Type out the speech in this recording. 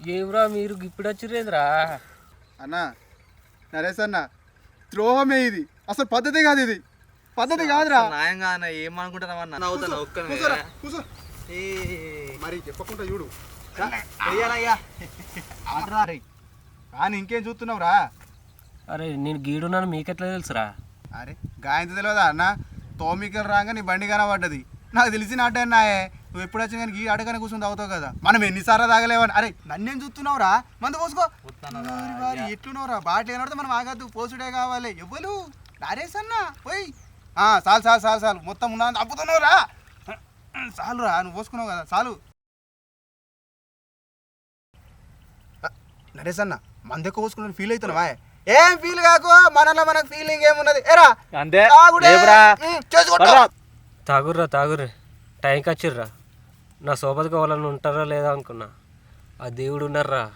ఏమ్రా మీరు ఇప్పుడు వచ్చిరేంద్రా అన్న నరేష్ అన్న ద్రోహమే ఇది. అసలు పద్ధతి కాదు ఇది. పద్ధతి కాదురా. న్యాయంగా అన్న ఏమనుకుంటున్నావు అన్న? నవ్వుతాను ఒక్క. మరి చెప్పకుండా చూడు. కానీ ఇంకేం చూస్తున్నావురా? అరే నేను గీడున్నాను మీకెట్లా తెలుసురా? అరే గాయంత తెలియదా అన్న? తోమికలు రాగా నీ బండి కనబడ్డది. నాకు తెలిసిన ఆటే నాయే. నువ్వు ఎప్పుడు వచ్చినా కానీ ఈ అడగనే కూర్చొని తాగుతావు కదా. మనం ఎన్నిసార్లు తాగలేవని. అరే నన్నేం చూస్తున్నావురా? మందు పోసుకో. వారి వారి ఎట్లున్నావురా? బాటిల్ కనబడితే మనం ఆగద్దు. పోసుడే కావాలి. ఎవ్వరు? నరేష్ అన్న? పోయి ఆ, చాలు చాలు చాలు చాలు. మొత్తం ఉన్నా అప్పుతున్నావురా చాలురా నువ్వు పోసుకున్నావు కదా. చాలు. నరేష్ అన్న మంది ఎక్కువ పోసుకున్నాను. ఫీల్ అవుతున్నావా ఏం ఫీల్ కాకు? మనలో మనకు ఫీలింగ్ ఏమున్నది? ఏరా అంతే. తాగుర్రా తాగుర్రే. టైంకి వచ్చిర్రా? నా సోపతి కావాలని ఉంటారా లేదా అనుకున్నా. ఆ దేవుడు ఉన్నారా